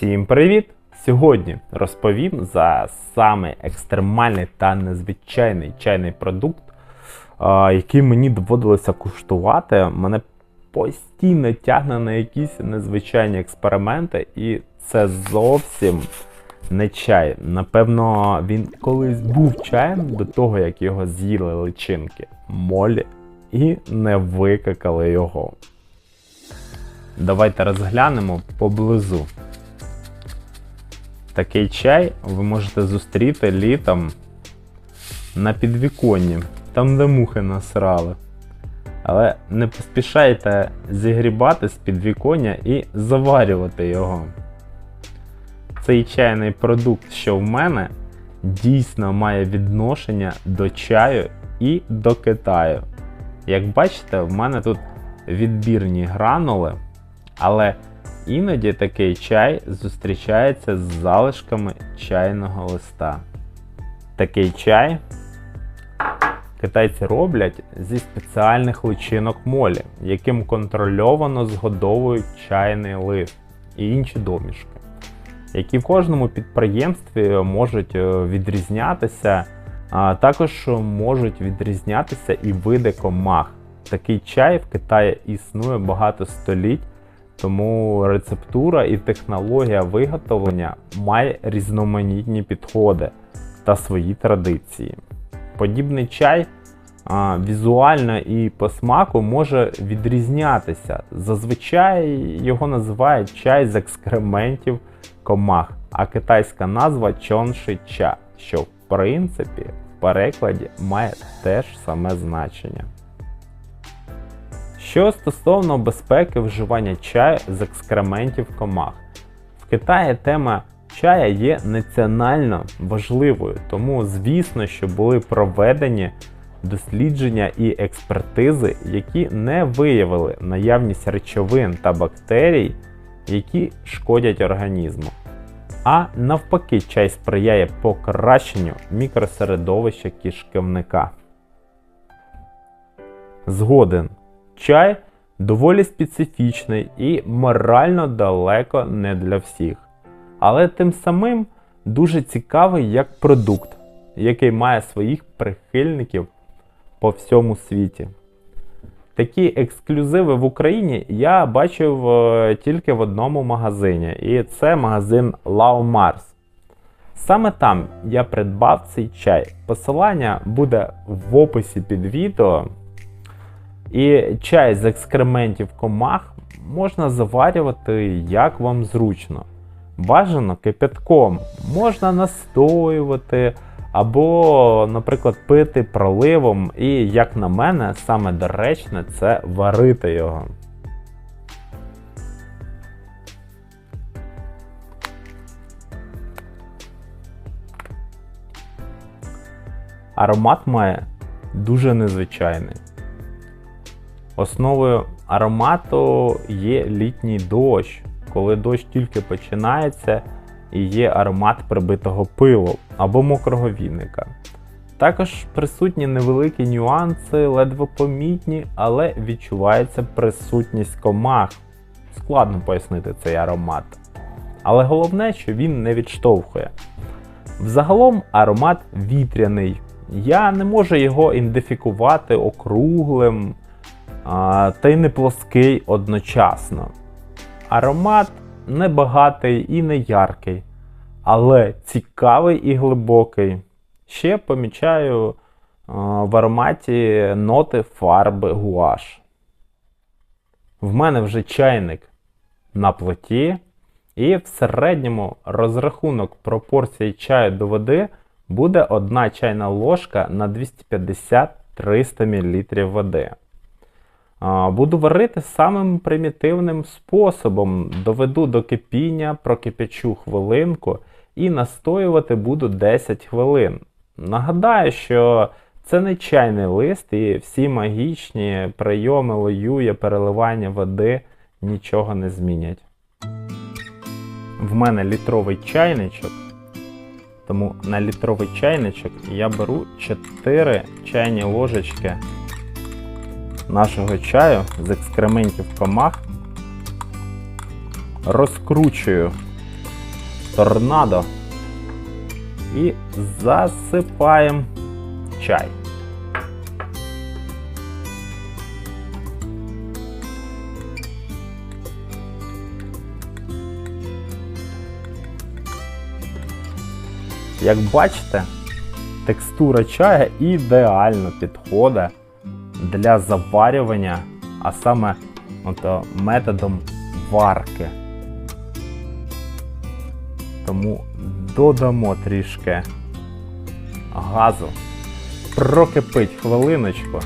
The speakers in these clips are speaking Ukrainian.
Всім привіт! Сьогодні розповім за самий екстремальний та незвичайний чайний продукт, який мені доводилося куштувати. Мене постійно тягне на якісь незвичайні експерименти, і це зовсім не чай. Напевно, він колись був чаєм до того, як його з'їли личинки молі і не викакали його. Давайте розглянемо поблизу. Такий чай ви можете зустріти літом на підвіконні, там де мухи насрали. Але не поспішайте зігрібати з підвіконня і заварювати його. Цей чайний продукт, що в мене, дійсно має відношення до чаю і до Китаю. Як бачите, в мене тут відбірні гранули, але іноді такий чай зустрічається з залишками чайного листа. Такий чай китайці роблять зі спеціальних личинок молі, яким контрольовано згодовують чайний лист і інші домішки, які в кожному підприємстві можуть е, відрізнятися, а також можуть відрізнятися і види комах. Такий чай в Китаї існує багато століть, тому рецептура і технологія виготовлення має різноманітні підходи та свої традиції. Подібний чай а, візуально і по смаку може відрізнятися. Зазвичай його називають чай з екскрементів комах, а китайська назва чонши ча, що в принципі в перекладі має теж саме значення. Що стосовно безпеки вживання чаю з екскрементів комах, в Китаї тема чая є національно важливою, тому звісно, що були проведені дослідження і експертизи, які не виявили наявність речовин та бактерій, які шкодять організму. А навпаки, чай сприяє покращенню мікросередовища кишківника. Згоден. Чай доволі специфічний і морально далеко не для всіх. Але тим самим дуже цікавий як продукт, який має своїх прихильників по всьому світі. Такі ексклюзиви в Україні я бачив е, тільки в одному магазині, і це магазин Lau Mars. Саме там я придбав цей чай. Посилання буде в описі під відео. І чай з екскрементів комах можна заварювати як вам зручно. Бажано кипятком можна настоювати, або, наприклад, пити проливом, і, як на мене, саме доречне це варити його. Аромат має дуже незвичайний. Основою аромату є літній дощ, коли дощ тільки починається і є аромат прибитого пилу або мокрого віника. Також присутні невеликі нюанси, ледве помітні, але відчувається присутність комах. Складно пояснити цей аромат. Але головне, що він не відштовхує. Взагалом аромат вітряний. Я не можу його ідентифікувати округлим та й не плоский одночасно. Аромат не багатий і не яркий, але цікавий і глибокий. Ще помічаю в ароматі ноти фарби гуаш. В мене вже чайник на плиті, і в середньому розрахунок пропорції чаю до води буде 1 чайна ложка на 250-300 мл води. Буду варити самим примітивним способом. Доведу до кипіння, прокипячу хвилинку і настоювати буду 10 хвилин. Нагадаю, що це не чайний лист, і всі магічні прийоми лоює, переливання води нічого не змінять. В мене літровий чайничок, тому на літровий чайничок я беру 4 чайні ложечки нашого чаю з екскрементів комах розкручую торнадо. І засипаємо чай. Як бачите, текстура чая ідеально підходить для заварювання, а саме от, методом варки. Тому додамо трішки газу, прокипить хвилиночку.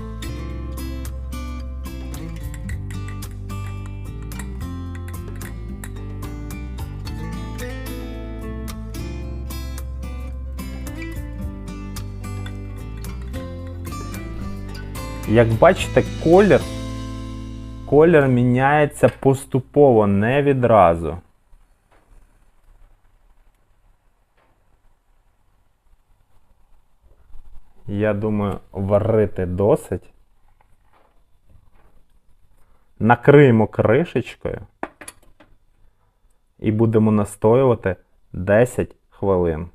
Як бачите, колір, колір міняється поступово, не відразу. Я думаю, варити досить. Накриємо кришечкою і будемо настоювати 10 хвилин.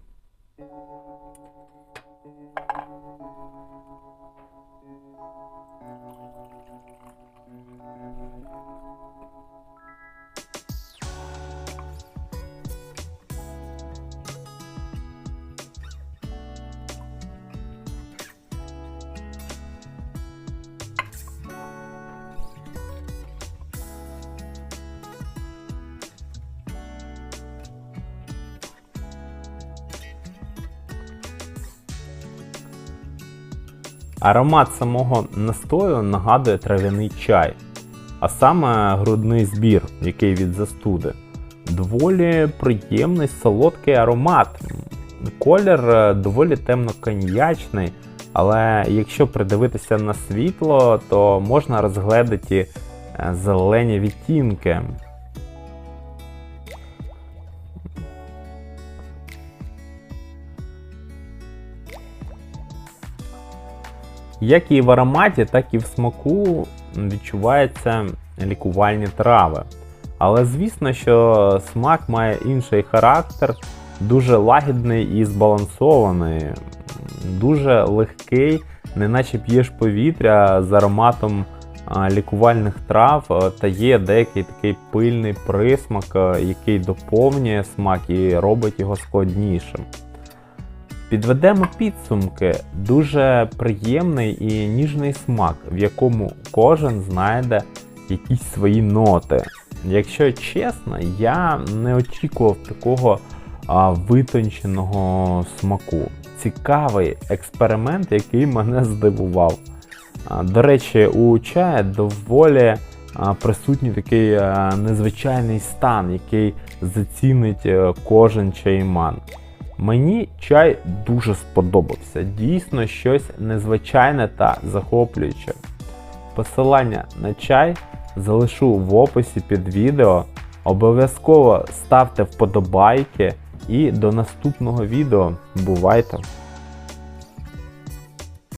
Аромат самого настою нагадує трав'яний чай, а саме грудний збір, який від застуди. Доволі приємний солодкий аромат. Колір е, доволі темно-коньячний, але якщо придивитися на світло, то можна розгледіти е, зелені відтінки. Як і в ароматі, так і в смаку відчуваються лікувальні трави. Але звісно, що смак має інший характер, дуже лагідний і збалансований, дуже легкий, неначе п'єш повітря з ароматом лікувальних трав, е, та є деякий такий пильний присмак, е, який доповнює смак і робить його складнішим. Підведемо підсумки. Дуже приємний і ніжний смак, в якому кожен знайде якісь свої ноти. Якщо чесно, я не очікував такого а, витонченого смаку. Цікавий експеримент, який мене здивував. А, До речі, у чая доволі а, присутній такий а, незвичайний стан, який зацінить е, кожен чайман. Мені чай дуже сподобався. Дійсно щось незвичайне та захоплююче. Посилання на чай залишу в описі під відео. Обов'язково ставте вподобайки і до наступного відео. Бувайте!